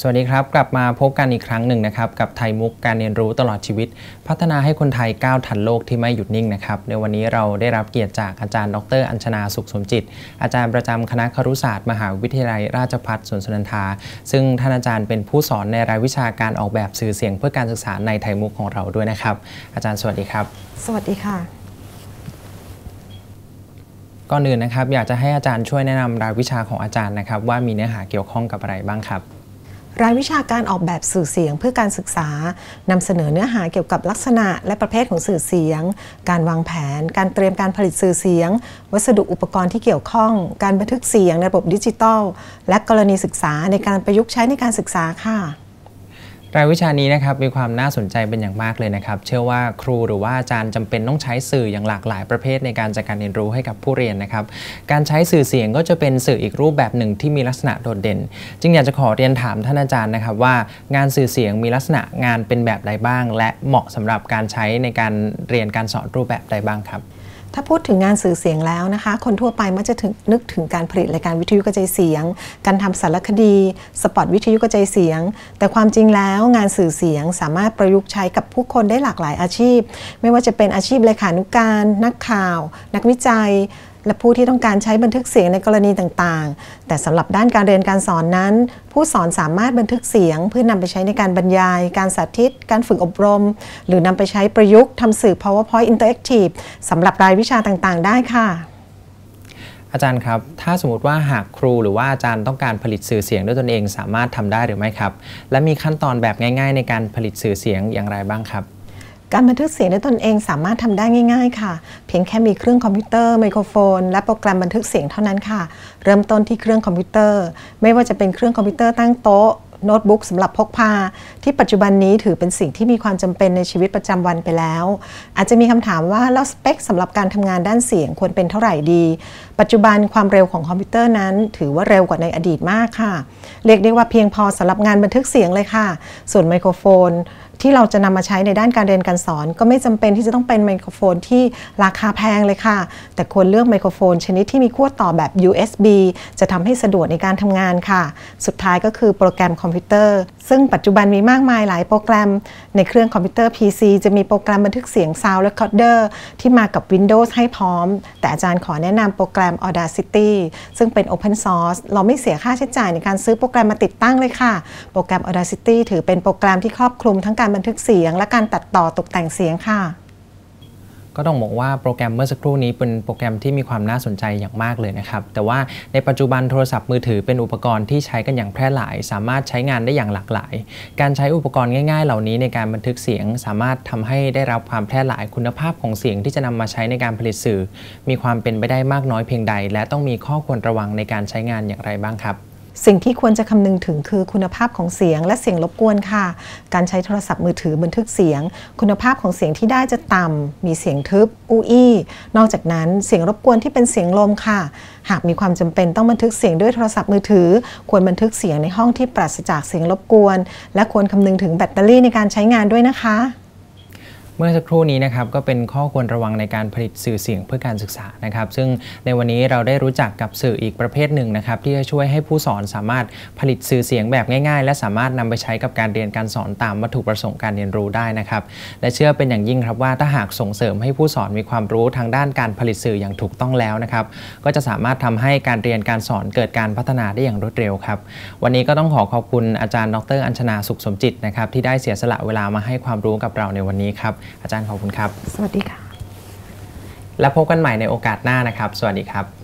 สวัสดีครับ กลับมาพบกันอีกครั้งหนึ่งนะครับ กับไทยมุกการเรียนรู้ตลอดชีวิต พัฒนาให้คนไทยก้าวทันโลกที่ไม่หยุดนิ่งนะครับในวันนี้เราได้รับเกียรติจากอาจารย์ดร อัญชนาสุขสมจิต อาจารย์ประจำคณะครุศาสตร์ มหาวิทยาลัยราชภัฏสวนสุนันทา ซึ่งท่านอาจารย์เป็นผู้สอนในรายวิชาการออกแบบสื่อเสียง เพื่อการศึกษาในไทยมุกของเราด้วยนะครับ อาจารย์สวัสดีครับ สวัสดีค่ะก่อนอื่นนะครับอยากจะให้อาจารย์ช่วยแนะนำรายวิชาของอาจารย์นะครับว่ามีเนื้อหาเกี่ยวข้องกับอะไรบ้างครับ รายวิชาการออกแบบสื่อเสียงเพื่อการศึกษานำเสนอเนื้อหาเกี่ยวกับลักษณะและประเภทของสื่อเสียง การวางแผน การเตรียมการผลิตสื่อเสียง วัสดุอุปกรณ์ที่เกี่ยวข้อง การบันทึกเสียงในระบบดิจิทัล และกรณีศึกษาในการประยุกต์ใช้ในการศึกษาค่ะ รายวิชานี้นะครับมีความน่าสนใจเป็นอย่างมากเลยนะครับ เชื่อว่าครูหรือว่าอาจารย์จำเป็นต้องใช้สื่ออย่างหลากหลายประเภทในการจัดการเรียนรู้ให้กับผู้เรียนนะครับ การใช้สื่อเสียงก็จะเป็นสื่ออีกรูปแบบหนึ่งที่มีลักษณะโดดเด่น จึงอยากจะขอเรียนถามท่านอาจารย์นะครับว่างานสื่อเสียงมีลักษณะงานเป็นแบบใดบ้าง และเหมาะสำหรับการใช้ในการเรียนการสอนรูปแบบใดบ้างครับ ถ้าพูดถึงงานสื่อเสียงแล้วนะคะ คนทั่วไปมักจะถึงนึกถึงการผลิตรายการวิทยุกระจายเสียง การทำสารคดี สปอตวิทยุกระจายเสียง แต่ความจริงแล้วงานสื่อเสียงสามารถประยุกต์ใช้กับผู้คนได้หลากหลายอาชีพ ไม่ว่าจะเป็นอาชีพเลขานุการ นักข่าว นักวิจัย และผู้ที่ต้องการใช้บันทึกเสียงในกรณีต่างๆ แต่สำหรับด้านการเรียนการสอนนั้น ผู้สอนสามารถบันทึกเสียง เพื่อนำไปใช้ในการบรรยาย การสาธิต การฝึกอบรม หรือนำไปใช้ประยุกต์ทำสื่อ PowerPoint Interactive สำหรับรายวิชาต่างๆ ได้ค่ะ อาจารย์ครับ ถ้าสมมติว่าหากครูหรือว่าอาจารย์ต้องการผลิตสื่อเสียงด้วยตนเองสามารถทำได้หรือไม่ครับ และมีขั้นตอนแบบง่าย ๆ ในการผลิตสื่อเสียงอย่างไรบ้างครับ การบันทึกเสียงด้วยตนเองสามารถทำได้ง่าย ๆ ค่ะ เพียงแค่มีเครื่องคอมพิวเตอร์ไมโครโฟน และโปรแกรมบันทึกเสียงเท่านั้นค่ะ เริ่มต้นที่เครื่องคอมพิวเตอร์ ไม่ว่าจะเป็นเครื่องคอมพิวเตอร์ตั้งโต๊ะโน้ตบุ๊กสำหรับพกพา ที่ปัจจุบันนี้ถือเป็นสิ่งที่มีความจำเป็นในชีวิตประจำวันไปแล้ว อาจจะมีคำถามว่าแล้วสเปคสำหรับการทำงานด้านเสียงควรเป็นเท่าไหร่ดี ปัจจุบันความเร็วของคอมพิวเตอร์นั้น ถือว่าเร็วกว่าในอดีตมากค่ะ เรียกได้ว่าเพียงพอสำหรับงานบันทึกเสียงเลยค่ะ ส่วนไมโครโฟนที่เราจะนำมาใช้ในด้านการเรียนการสอน ก็ไม่จำเป็นที่จะต้องเป็นไมโครโฟนที่ราคาแพงเลยค่ะ แต่ควรเลือกไมโครโฟน ชนิดที่มีขั้วต่อแบบ USB จะทำให้สะดวกในการทำงานค่ะ สุดท้ายก็คือโปรแกรมคอมพิวเตอร์ ซึ่งปัจจุบันมีมากมายหลายโปรแกรม ในเครื่องคอมพิวเตอร์ PC จะมีโปรแกรมบันทึกเสียง Sound Recorder ที่มากับ Windows ให้พร้อม แต่อาจารย์ขอแนะนำโปรแกรม Audacity ซึ่งเป็น Open Source เราไม่เสียค่าใช้จ่ายในการซื้อโปรแกรมมาติดตั้งเลยค่ะ โปรแกรม Audacity ถือเป็นโปรแกรมที่ครอบคลุมทั้งการการบันทึกเสียง และการตัดต่อตกแต่งเสียงค่ะ ก็ต้องบอกว่าโปรแกรมเมื่อสักครู่นี้เป็นโปรแกรมที่มีความน่าสนใจอย่างมากเลยนะครับ แต่ว่าในปัจจุบันโทรศัพท์มือถือเป็นอุปกรณ์ที่ใช้กันอย่างแพร่หลาย สามารถใช้งานได้อย่างหลากหลาย การใช้อุปกรณ์ง่าย ๆ เหล่านี้ในการบันทึกเสียง สามารถทำให้ได้รับความแพร่หลายคุณภาพของเสียงที่จะนำมาใช้ในการผลิตสื่อ มีความเป็นไปได้มากน้อยเพียงใด และต้องมีข้อควรระวังในการใช้งานอย่างไรบ้างครับ สิ่งที่ควรจะคำนึงถึงคือคุณภาพของเสียงและเสียงรบกวนค่ะ การใช้โทรศัพท์มือถือบันทึกเสียง คุณภาพของเสียงที่ได้จะต่ำมีเสียงทึบอู้อี้นอกจากนั้นเสียงรบกวนที่เป็นเสียงลมค่ะ หากมีความจำเป็นต้องบันทึกเสียงด้วยโทรศัพท์มือถือ ควรบันทึกเสียงในห้องที่ปราศจากเสียงรบกวน และควรคำนึงถึงแบตเตอรี่ในการใช้งานด้วยนะคะ เมื่อสักครู่นี้นะครับก็เป็นข้อควรระวังในการผลิตสื่อเสียงเพื่อการศึกษานะครับ ซึ่งในวันนี้เราได้รู้จักกับสื่ออีกประเภทหนึ่งนะครับ ที่จะช่วยให้ผู้สอนสามารถผลิตสื่อเสียงแบบง่าย ๆ และสามารถนำไปใช้กับการเรียนการสอนตามวัตถุประสงค์การเรียนรู้ได้นะครับ และเชื่อเป็นอย่างยิ่งครับว่าถ้าหากส่งเสริมให้ผู้สอนมีความรู้ทางด้านการผลิตสื่ออย่างถูกต้องแล้วนะครับ ก็จะสามารถทำให้การเรียนการสอนเกิดการพัฒนาได้อย่างรวดเร็วครับ วันนี้ก็ต้องขอขอบคุณอาจารย์ ดร อัญชนาสุขสมจิตนะครับที่ได้เสียสละเวลามาให้ความรู้กับเราในวันนี้ครับอาจารย์ขอบคุณครับ สวัสดีค่ะ และพบกันใหม่ในโอกาสหน้านะครับ สวัสดีครับ